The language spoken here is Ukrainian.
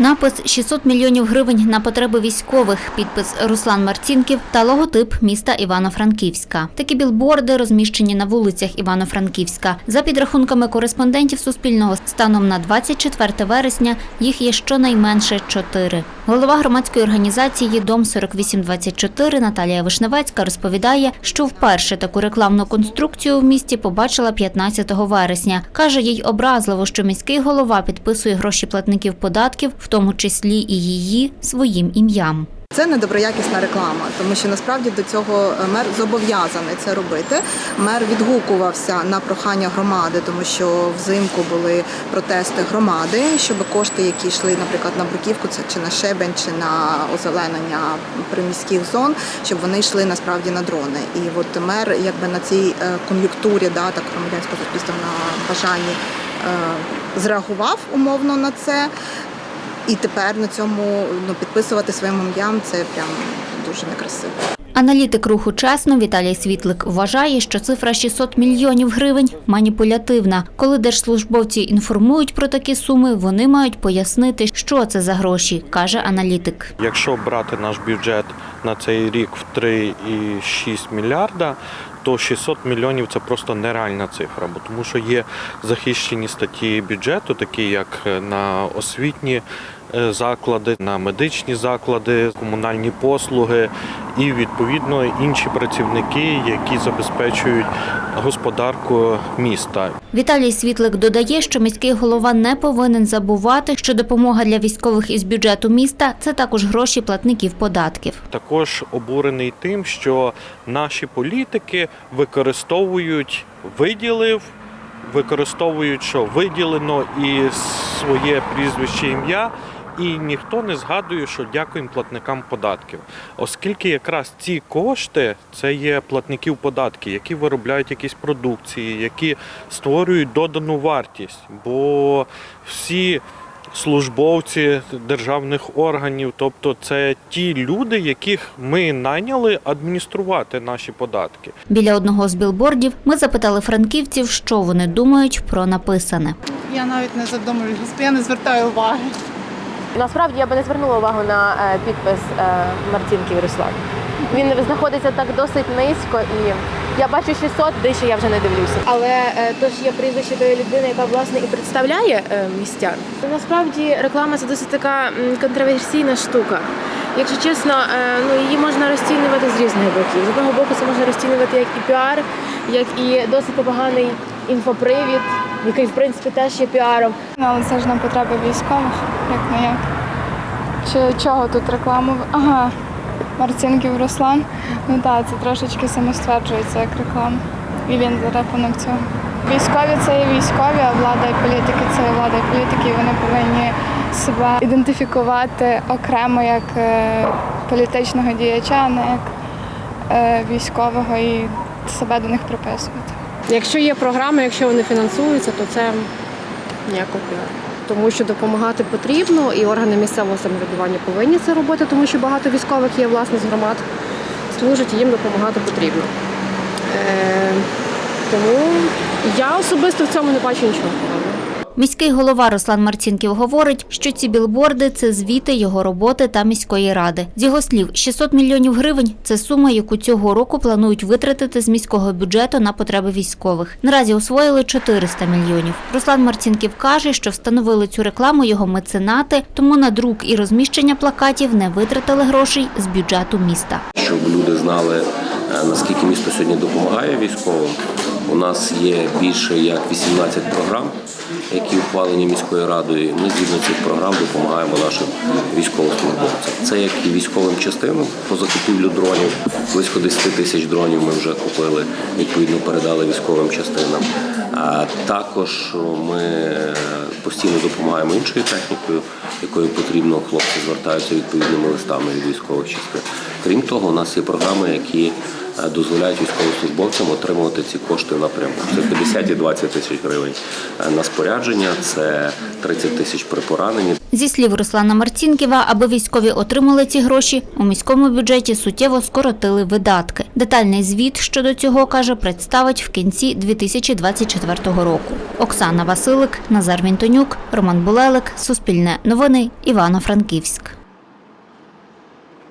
Напис 600 мільйонів гривень на потреби військових, підпис Руслан Марцінків та логотип міста Івано-Франківська. Такі білборди розміщені на вулицях Івано-Франківська. За підрахунками кореспондентів Суспільного, станом на 24 вересня їх є щонайменше чотири. Голова громадської організації Дом 4824 Наталія Вишневецька розповідає, що вперше таку рекламну конструкцію в місті побачила 15 вересня. Каже, їй образливо, що міський голова підписує гроші платників податків, в тому числі і її своїм ім'ям. Це недоброякісна реклама, тому що насправді до цього е, мер зобов'язаний це робити. Мер відгукувався на прохання громади, тому що взимку були протести громади, щоб кошти, які йшли, наприклад, на бруківку, це чи на щебень, чи на озеленення приміських зон, щоб вони йшли насправді на дрони. І от мер, якби на цій е, кон'юнктурі, да, так громадянського суспільства на бажанні е, зреагував умовно на це. І тепер на цьому ну, підписувати своїм ім'ям це прям дуже некрасиво. Аналітик руху чесно Віталій Світлик вважає, що цифра 600 мільйонів гривень маніпулятивна. Коли держслужбовці інформують про такі суми, вони мають пояснити, що це за гроші, каже аналітик. Якщо брати наш бюджет на цей рік в 3,6 мільярда, то 600 мільйонів це просто нереальна цифра, бо тому що є захищені статті бюджету, такі як на освітні е, заклади, на медичні заклади, комунальні послуги і відповідно інші працівники, які забезпечують господарку міста. Віталій Світлик додає, що міський голова не повинен забувати, що допомога для військових із бюджету міста це також гроші платників податків. Також обурений тим, що наші політики використовують виділив, використовують, що виділено і своє прізвище ім'я. І ніхто не згадує, що дякуємо платникам податків, оскільки якраз ці кошти це є платників податків, які виробляють якісь продукції, які створюють додану вартість. Бо всі службовці державних органів, тобто це ті люди, яких ми найняли адмініструвати наші податки. Біля одного з білбордів ми запитали франківців, що вони думають про написане. Я навіть не задумуюсь, я не звертаю уваги. Насправді я би не звернула увагу на е, підпис е, Мартінків Руслан. Він знаходиться так досить низько, і я бачу 600, дещо я вже не дивлюся. Але е, то ж є прізвище тої людини, яка власне і представляє е, містян. Насправді реклама це досить така контроверсійна штука. Якщо чесно, е, ну її можна розцінювати з різних боків. З одного боку, це можна розцінювати як і піар, як і досить поганий інфопривід, який в принципі теж є піаром. Ну, але це ж на потреби військових, як не як. Чи чого тут рекламу? Ага, Марцінків Руслан. Ну так, це трошечки самостверджується як реклама. І він за рахунок цього. Військові це є військові, а влада і політики це є влада і політики. І вони повинні себе ідентифікувати окремо як е, політичного діяча, а не як е, військового і себе до них приписувати. Якщо є програми, якщо вони фінансуються, то це ніякого піару. Тому що допомагати потрібно, і органи місцевого самоврядування повинні це робити, тому що багато військових є власне з громад, служать і їм допомагати потрібно. Е, тому я особисто в цьому не бачу нічого поганого. Міський голова Руслан Марцінків говорить, що ці білборди це звіти його роботи та міської ради. З його слів, 600 мільйонів гривень це сума, яку цього року планують витратити з міського бюджету на потреби військових. Наразі освоїли 400 мільйонів. Руслан Марцінків каже, що встановили цю рекламу його меценати, тому на друк і розміщення плакатів не витратили грошей з бюджету міста. щоб люди знали, наскільки місто сьогодні допомагає військовим. У нас є більше як 18 програм, які ухвалені міською радою. Ми згідно цих програм допомагаємо нашим військовослужбовцям. Це як і військовим частинам по закупівлю дронів. Близько 10 тисяч дронів ми вже купили, відповідно передали військовим частинам. Також ми постійно допомагаємо іншою технікою, якою потрібно. Хлопці звертаються відповідними листами від військових частин. Крім того, у нас є програми, які дозволяють військовослужбовцям отримувати ці кошти напряму. Це 50 і 20 тисяч гривень е, на спорядження, це 30 тисяч при пораненні. Зі слів Руслана Марцінківа, аби військові отримали ці гроші, у міському бюджеті суттєво скоротили видатки. Детальний звіт щодо цього, каже, представить в кінці 2024 року. Оксана Василик, Назар Вінтонюк, Роман Булелик, Суспільне новини, Івано-Франківськ.